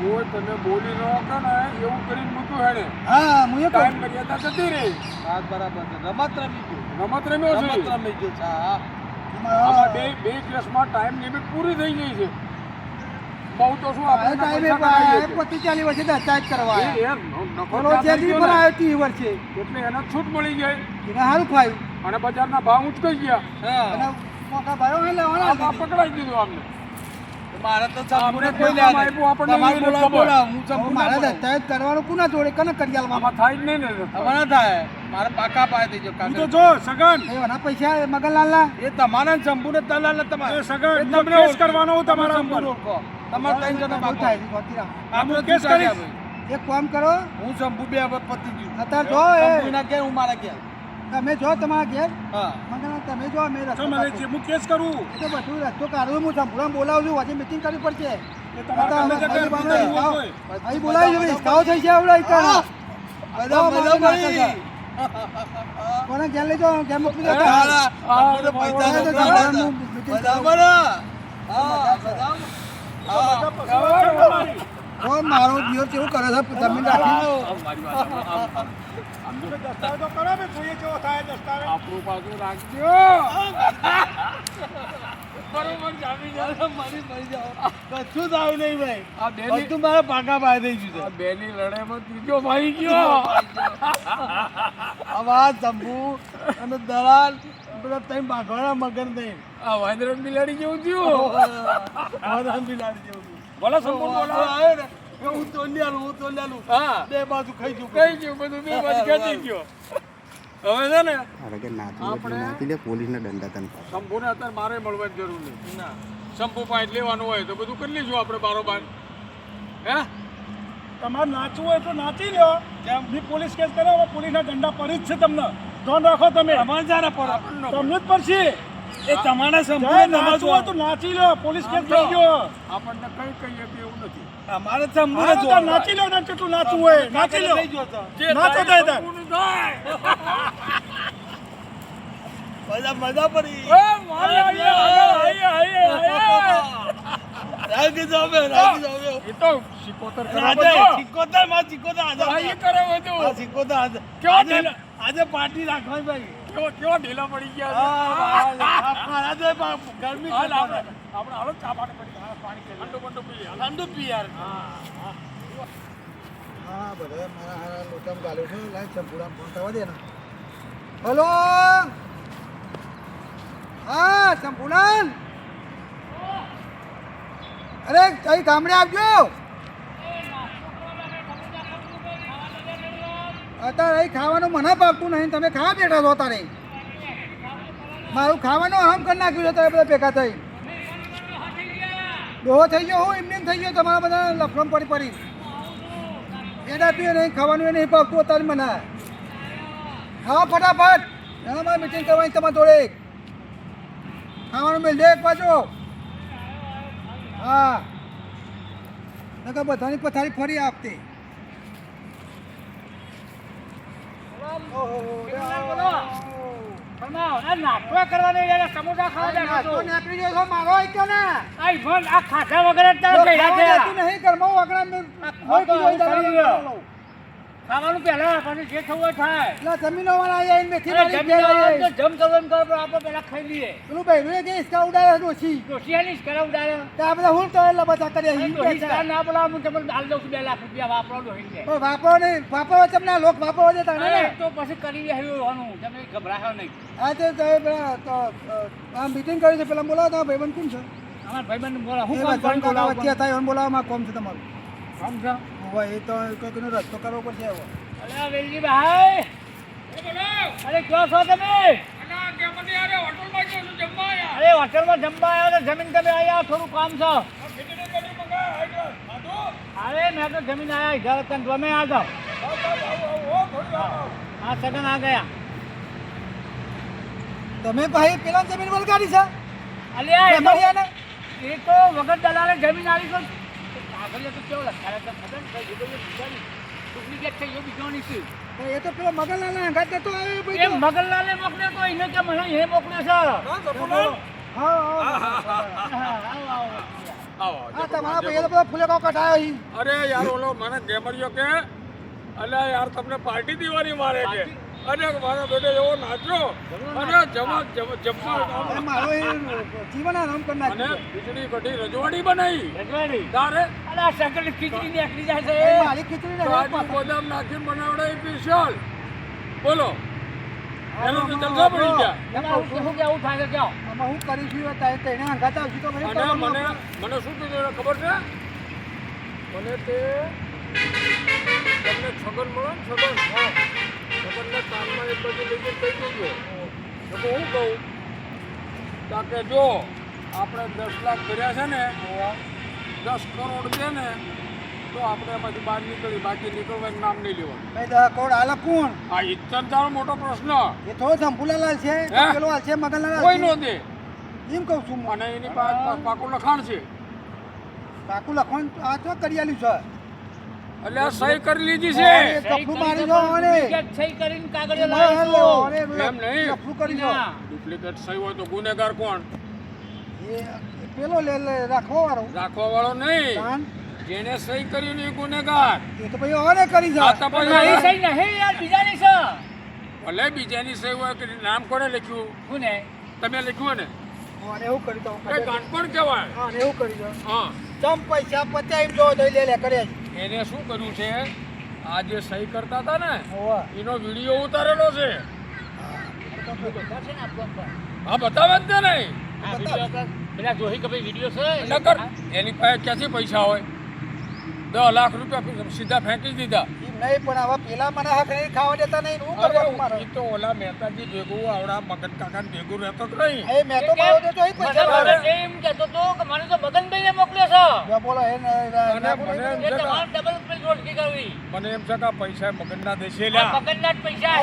કોઈ તમે બોલી ન કે ને એવું કરીને મૂક્યું હેડે. હા હું એ ટાઈમ મર્યાદા જતી રહી. વાત બરાબર છે. રમત રમી ગયો. રમત રમ્યો છે. રમત રમી ગયો છે હા બે બે કેસમાં ટાઈમ લિમિટ પૂરી થઈ ગઈ છે. બહુ તો શું આ આપણે ટાઈમે પચીસ ચાલીસ વર્ષે દસ્તાવેજ કરવા એ નફો બોલો. આવ્યો વર્ષે. એટલે એને છૂટ મળી ગઈ એને સારું ફાયું. અને બજારના ભાવ ઉચકાઈ ગયા. અને હા મોકા ભાઈઓ અહીં લેવાના પકડાઈ દીધું આમને. મારે તો આપણે કોઈ લે આપણને તમારે બોલાવો બોલાવો હું હવે મારા દસ્તાવેજ કરવાનું કોના જોડે? કને કરી આલવા થાય જ નહીં ને. અમારે થાય. મારે પાકા પાય થઈ તું તો ગયો જો સગન. એના પૈસા મગનલાલના? એ તમારા ચંપુને દલાલ તમારે. સગન, તમને કેસ કરવાનો હું તમારા ઉપર. તમારે ત્રણ જણા થાય. આપણે કેસ કરીશ. એક કામ કરો. હું ચંપુ બે પતિ પતી ગયું. અત્યારે જો એ ચંપુના ઘેર હું મારા ઘેર. તમે જો તમારા ઘેર? હા. તમે જો અમે રસ્તો મને જે હું કેસ કરું? તો બધું રસ્તો કાઢું હું સંપૂર્ણ બોલાવું છું આજે મીટિંગ કરવી પડશે. અહીં બોલાવી છે હિસકાઓ થઈ છે આવડે કોને ઘેર લઈ જાઓ? ઘેર મોકલી દો. પૈસા. બરાબર. ઓ મારો દિયો કેવું કરે છે જમીન રાખી દસ્તાવેજો કરો બે જોઈએ કેવો થાય દસ્તાવેજ. આપણું પાછું રાખજો બરોબર જામી જાય. મારી મરી જાઓ. કશું જ આવ્યું નહીં ભાઈ આ બેની બધું મારા પાકા પાય થઈ ગયું બે બેની લડાઈમાં ત્રીજો ભાઈ ગયો છે આવા જંબુ અને દલાલ બધા ત્રણ બાઘવાના મગન નહીં આ વાંદરન બિલાડી જેવું થયું વાદામ બિલાડી જેવું થયું. બોલો સંપૂર્ણ બોલો. આવે ને, હું તો લ્યાલું, હું તો લ્યાલું. હા. બે બાજુ ખાઈ ગયું. કઈ ગયું બધું બે બાજુ ખેંચી ગયો. હવે છે ને અરે કે નાતું આપણે- નાતી લે પોલીસના દંડા તન સંપૂર્ણ શંભુને અત્યારે મારે મળવાની જરૂર નહીં. શંભુ પાંચ લેવાનું હોય તો બધું કરી લઈશું આપણે બારોબાર હે? તમારે નાચવું હોય તો નાચી લ્યો. બી પોલીસ કેસ કરે હવે પોલીસના દંડા પડી જ છે તમને. ધોન રાખો તમે. અમારે પડે. તમને જ પડશે. એ તમારા જય સંપૂર્ણ નાચવું હોય તો નાચી લો પોલીસ કેસ થઈ ગયો? આપણને કઈ કહીએ કે એવું નથી. અમારે સંપૂર્ણ તો નાચી લો ને કેટલું નાચવું હોય. નાચી લો. જે નાચો થાય તાર. મજા મજા પડી. રાગી જાવે, રાગી જાવે. એ તો સિકોતર આજે સિકોતરમાં સિકોતર આજે કરે બધું. સિકોતર આજે. આજે પાર્ટી રાખવાની ભાઈ. કેવો કેવો ઢીલા પડી ગયા હા, ગરમી આપણે આપણે હાલો ચા પાણી પાણી ઠંડુ ઠંડુ બંડુ પી ઠંડુ પી યાર. હા બધા મારા હારા લોટામાં ગાલ્યો છે. લાઈન સંપૂર્ણ ફોન થવા દે ને. હલો? હા સંપૂર્ણ. અરે કઈ ગામડે આવજો? અત્યારે અહીં ખાવાનું મને ભાગતું નહીં, તમે ખાવા બેઠા છો અત્યારે. મારું ખાવાનું આમ કરી નાખ્યું છે અત્યારે બધા ભેગા થઈ. ડોહો થઈ ગયો, હું એમને એમ થઈ ગયો, તમારા બધા લફડમ પડી પડી. એના પીએ નહીં ખાવાનું નહીં પાકતું અત્યારે મને. હા, ફટાફટ. હા મારે મિટિંગ કરવાની તમારા જોડે ખાવાનું દે એક બાજુ હા. નકર બધાની પથારી ફરી આપતી નાચવા કરવાની સમોસા નાસ્તો નીકળી ગયો છો મારો એક ને આ ખાધા વગર જ જો ખાવા દેતું નહીં ઘરમાં વગડા ખાવાનું પહેલા પછી જે થવું થાય. એટલે જમીનો વાળા આયા એને મેથી વાળી જમીન વાળા જમ કરવાનું કરો પણ આપણે પહેલા ખાઈ લઈએ. પેલું ભાઈ જે ઇસકા ઉડાડે ડોસી ડોસિયાની ઇસકા ઉડાડે તો આ બધા હું તો એટલે બધા કરીએ હિંગ ઇસકા ના બોલા હું તમને દાલ દઉં છું બે લાખ રૂપિયા વાપરો તો ને પણ વાપરો નહીં વાપરો તમને લોક વાપરો દેતા ને તો પછી કરી આવ્યું હોવાનું. તમે ગભરાયો નહીં. આ તે પેલા તો આ મીટિંગ કરી છે પેલા બોલાવો તો ભાઈબંધ કોણ છે? અમારા ભાઈબંધ બોલાવો. હું કોણ બોલાવો વચ્ચે થાય એમ બોલાવો માં કોમ છે તમારું. કોમ છે? હવે એ તો કોઈકનો રસ્તો કરવો પડશે આવો અરે વેલજી ભાઈ. અરે ક્યાં છો તમે. અરે હોટલમાં જમવા આવ્યા તો જમીન તમે આવ્યા થોડું કામ છે? અરે મેં તો જમીન આવ્યા ઘર તને તમે આ જાઓ. હો, સગન આ ગયા. તમે ભાઈ પેલા જમીન વલગાડી છે? અલ્યા એ તો એમાં એ તો વગર દલાલે જમીન આવી તો કાગળિયા તો કેવો લખાયા છે ખબર ને ભાઈ એ બીજાની. ડુપ્લિકેટ થઈ એ બીજો નહીં શું એ તો પેલો મગનલાલ ના તો આવ્યો એ ભાઈ એ મગનલાલે મોકલ્યો તો એને કે મને એ મોકલ્યો છે. હા, ફૂલેકાઓ અરે યાર ઓલો મને ગેમરિયો કે અલે યાર તમને પાર્ટી દીવાની મારે કે. અને મારો બેટો એવો નાચ્યો. અને જમા જમવા જીવન આરામ કરી અને ખીચડી કઢી રજવાડી બનાવી. રજવાડી? તારે? અરે આ શકલ ખીચડી નીકળી જાય છે. એ મારી ખીચડી ને બદામ નાખીને બનાવડાવી સ્પેશિયલ બોલો. એનો તો જલસા પડી ગયા. એમાં હું શું કેવું થાય છે ક્યાં આમાં હું કરીશું તેને હંગાત આવશું તો મને મને શું કીધું એને ખબર છે? મને તે તમને છગન મળે ને છગન હા છગનને કાનમાં એક બાજુ લઈ જઈને કહી દેજો તો તો હું કહું કારણ કે જો આપણે દસ લાખ કર્યા છે ને દસ કરોડ છે ને તો આપણે એમાંથી બહાર નીકળી બાકી નીકળવાનું નામ નહીં લેવાનું. ભાઈ દસ કરોડ આલે કોણ? આ ઇત્તર તારો મોટો પ્રશ્ન. એ થોડો શંભુલાલ છે હે? પેલો હાલ છે મગનલાલ કોઈ નો દે. એમ કહું છું મને એની પાકું લખાણ છે. પાકું લખવાનું આ તો કરી આલ્યું છે. એટલે આ સહી કરી લીધી છે. એમ નહીં. ડુપ્લિકેટ સહી હોય તો ગુનેગાર કોણ? એ પેલો લે લે રાખવા વાળો રાખવા વાળો નહીં જેને સહી કરી ને ગુનેગાર. એ તો ભાઈ ઓને કરી જા આ તો પછી સહી નહીં યાર બીજાની છે. ભલે બીજાની સહી હોય કે નામ કોને લખ્યું? ગુને તમે લખ્યું ને? ઓને એવું કરી દો એ ગાંઠપણ કહેવાય. હા એવું કરી દો હા. ચમ પૈસા પત્યા દો જો દઈ લે લે કરે એને શું કર્યું છે? આ જે સહી કરતા હતા ને એનો વીડિયો ઉતારેલો છે. હા બતાવે જ ને નહીં. પેલા જોહી કે ભાઈ વીડિયો છે? નકર એની પાસે ક્યાંથી પૈસા હોય? દસ લાખ રૂપિયા સીધા ફેંકી દીધા. નહીં પણ હવે પેલા મને હા નહીં ખાવા દેતા નહીં હું કરવાનું મારે. તો ઓલા મહેતાજી ભેગું આવડા મગન કાકા ભેગું રહેતો જ નહીં. એ મેં તો મારો દેતો એ પૈસા એમ કહેતો તો કે મને તો મગનભાઈને મોકલ્યો છે. બોલો એ ને મને એમ છે કે ડબલ પેલ રોટકી કરવી. મને એમ છે કે આ પૈસા મગનના દેશે લ્યા. મગનના જ પૈસા.